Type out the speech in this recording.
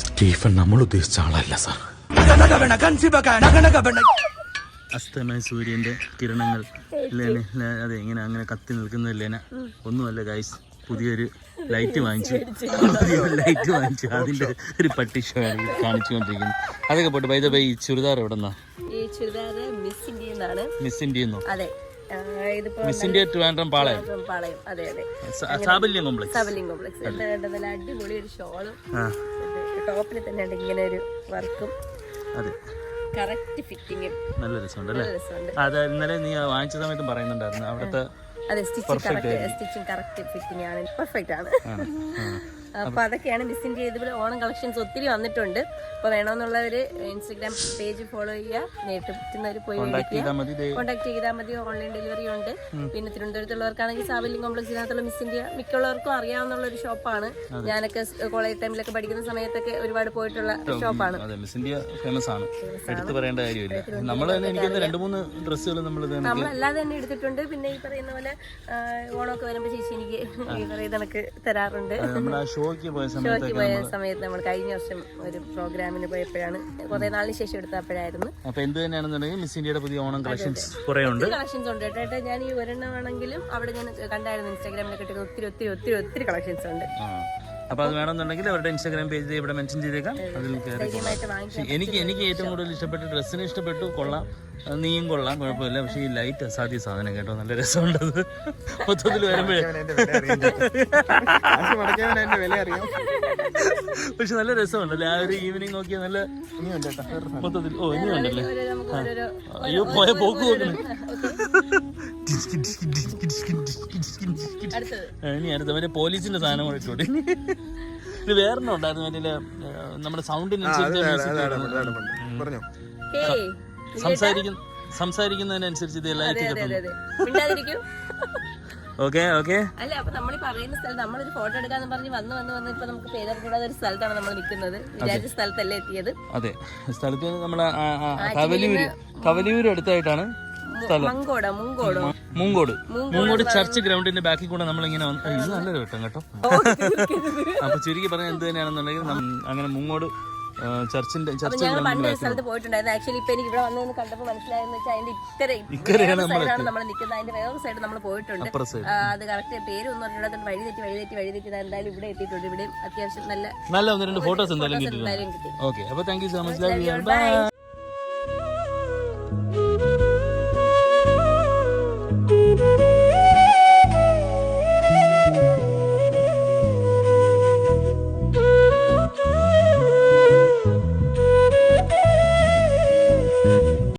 Stephen നമ്മൾ ഉദ്ദേശിച്ച ആളല്ല സാർ. അസ്തമയ സൂര്യന്റെ കിരണങ്ങൾ ലേന അതെ ഇങ്ങനെ അങ്ങനെ കത്തി നിൽക്കുന്ന ലേന. ഒന്നുമല്ല ഗൈസ് പുതിയൊരു ലൈറ്റ് വാങ്ങിച്ചു പുതിയൊരു ലൈറ്റ് വാങ്ങിച്ചു അതിന്റെ ഒരു പട്ടിഷമാണ് കാണിച്ചുകൊണ്ടിരിക്കുന്നത് അതൊക്കെ പോട്ടെ ബൈ ബൈ ഈ ചുരിദാർ എവിടെ നിന്നാ ഈ ചുരിദാർ മിസ് ഇന്ത്യന്നാണ് മിസ് ഇന്ത്യന്നോ അതെ. ഇന്ത്യ ട്രിവാൻഡ്രം പാളയം. പാളയം. അതെ അതെ. സാബല്യം കോംപ്ലക്സ് നല്ല അടിപൊളി ഒരു ഷോളും ടോപ്പിൽ തന്നെ ഉണ്ട് ഇങ്ങനെ ഒരു വർക്കും. അതെ. കറക്റ്റ് ഫിറ്റിങ്ങും നല്ല രസമുണ്ട് അല്ലേ? അത് ഇന്നലെ നീ വാങ്ങിച്ച സമയത്ത് പറയുന്നുണ്ടായിരുന്നു. അവിടുത്തെ അതെ stitching correct stitching correct fitting ആണ്. പെർഫെക്റ്റ് ആണ്. അപ്പൊ അതൊക്കെയാണ് മിസ്സിന്റെ ഇതുപോലെ ഓണം കളക്ഷൻസ് ഒത്തിരി വന്നിട്ടുണ്ട്. അപ്പൊ വേണമെന്നുള്ളവര് ഇൻസ്റ്റഗ്രാം പേജ് ഫോളോ ചെയ്യുക. നേരിട്ട് പറ്റുന്നവർ പോയി കോൺടാക്ട് ചെയ്താൽ മതി ഓൺലൈൻ ഡെലിവറി ഉണ്ട്. പിന്നെ തിരുവനന്തപുരത്തുള്ളവർക്കാണെങ്കിൽ സാബല്യം കോംപ്ലക്സിനകത്തുള്ള മിസ് ഇന്ത്യ മിക്കുള്ളവർക്കും അറിയാവുന്ന ഒരു ഷോപ്പാണ് ഞാനൊക്കെ കോളേജ് ടൈമിലൊക്കെ പഠിക്കുന്ന സമയത്തൊക്കെ ഒരുപാട് പോയിട്ടുള്ള ഷോപ്പാണ് ഫേമസ് ആണ്. എടുത്തു പറയേണ്ട കാര്യമില്ല. നമ്മൾ തന്നെ എനിക്ക് രണ്ട് മൂന്ന് ഡ്രസ്സുകൾ നമ്മൾ നമ്മളല്ലാതെ തന്നെ എടുത്തിട്ടുണ്ട്. പിന്നെ ഈ പറയുന്ന പോലെ ഓണമൊക്കെ വരുമ്പോൾ ചേച്ചി എനിക്ക് ഈ പറയുന്ന കണക്ക് തരാറുണ്ട്. നമ്മുടെ ഷോയ്ക്ക് പോയ സമയത്ത് പോയ സമയത്ത് നമ്മൾ കഴിഞ്ഞ വർഷം ഒരു പ്രോഗ്രാമിന് പോയപ്പോഴാണ്. കുറെ നാളിന് ശേഷം എടുത്തപ്പോഴായിരുന്നു. അപ്പൊ എന്ത് തന്നെയാണെന്നുണ്ടെങ്കിൽ മിസ് ഇന്ത്യയുടെ പുതിയ ഓണം കളക്ഷൻസ്. കുറെ ഉണ്ട്. കളക്ഷൻസ് ഉണ്ട് കേട്ടോ. ഞാൻ ഈ ഒരെണ്ണമാണെങ്കിലും അവിടെ ഞാൻ കണ്ടായിരുന്നു ഇൻസ്റ്റാഗ്രാമിലൊക്കെ ഒത്തിരി ഒത്തിരി ഒത്തിരി ഒത്തിരി കളക്ഷൻസ് ഉണ്ട്. ആ. അപ്പൊ അത് വേണമെന്നുണ്ടെങ്കിൽ അവരുടെ ഇൻസ്റ്റാഗ്രാം പേജ് ഇവിടെ മെൻഷൻ ചെയ്തേക്കാം. അതിൽ കയറി എനിക്ക് എനിക്ക് ഏറ്റവും കൂടുതൽ ഇഷ്ടപ്പെട്ട ഡ്രസ്സിന് ഇഷ്ടപ്പെട്ടു കൊള്ളാം. അത് നീയും കൊള്ളാം കുഴപ്പമില്ല. പക്ഷേ ഈ ലൈറ്റ് അസാധ്യ സാധനം കേട്ടോ നല്ല രസമുണ്ടത് മൊത്തത്തിൽ വരുമ്പോഴേ. പക്ഷെ നല്ല രസമുണ്ടല്ലേ? ആ ഒരു ഈവനിങ് നോക്കിയാൽ നല്ല മൊത്തത്തിൽ. ഓ ഇനി ഉണ്ടല്ലേ? അയ്യോ പോയ പോക്ക് നോക്കണേ. ഇനി അടുത്ത മറ്റേ പോലീസിന്റെ സാധനം കൂടെ ഇട്ടോട്ടെ ഇത് വേറെ ഉണ്ടായിരുന്നു? മറ്റേ നമ്മുടെ സൗണ്ടിനനുസരിച്ച് സംസാരിക്കുന്ന സംസാരിക്കുന്നതിനനുസരിച്ച് ഇത് മിണ്ടാതിരിക്കൂ. Okay okay. അല്ല അപ്പൊ നമ്മൾ ഈ പറയുന്ന സ്ഥലത്ത് നമ്മളൊരു ഫോട്ടോ എടുക്കാന്ന് പറഞ്ഞ് വന്ന് വന്ന് വന്ന് ഇപ്പൊ നമുക്ക് പേരറിഞ്ഞൂടാത്ത ഒരു സ്ഥലത്താണ് നമ്മൾ നിൽക്കുന്നത്. വിചാരിച്ച സ്ഥലത്തല്ലേ എത്തിയത്? അതെ. സ്ഥലത്ത് ആ, കവലിയൂര് കവലിയൂര് അടുത്തായിട്ടാണ് സ്ഥലം. മങ്കോട മുങ്കോടോ. മൂങ്കോട് മൂങ്കോട് ചർച്ച് ഗ്രൗണ്ടിന്റെ ബാക്കിൽ കൂടെ നമ്മൾ ഇങ്ങനെ ഇത് നല്ലൊരു വെട്ടം കേട്ടോ. അപ്പൊ ചുരുക്കി പറഞ്ഞ എന്ത് തന്നെയാണെന്നുണ്ടെങ്കിൽ അങ്ങനെ മൂങ്ങോട് ചർച്ചിന്റെ ചർച്ച് പോയിട്ടുണ്ടായിരുന്നു. ആക്ച്വലി ഇപ്പൊ എനിക്ക് ഇവിടെ വന്നു കണ്ടപ്പോൾ മനസ്സിലായെന്ന് വെച്ചാൽ അതിന്റെ ഇക്കരെയാണ് നമ്മൾ നിൽക്കുന്നത് അതിന്റെ വേറൊരു സൈഡ് നമ്മൾ പോയിട്ടുണ്ട്. അത് കറക്റ്റ് പേരൊന്നും അറിഞ്ഞൂടാത്ത വഴി തെറ്റി വഴി തെറ്റി വഴി തെറ്റി. എന്തായാലും ഇവിടെ എത്തിയിട്ടുണ്ട്. ഇവിടെ അത്യാവശ്യം നല്ല നല്ല ഒന്ന് രണ്ട് ഫോട്ടോസ് എന്തായാലും കിട്ടി. ഓക്കെ അപ്പൊ thank you so much bye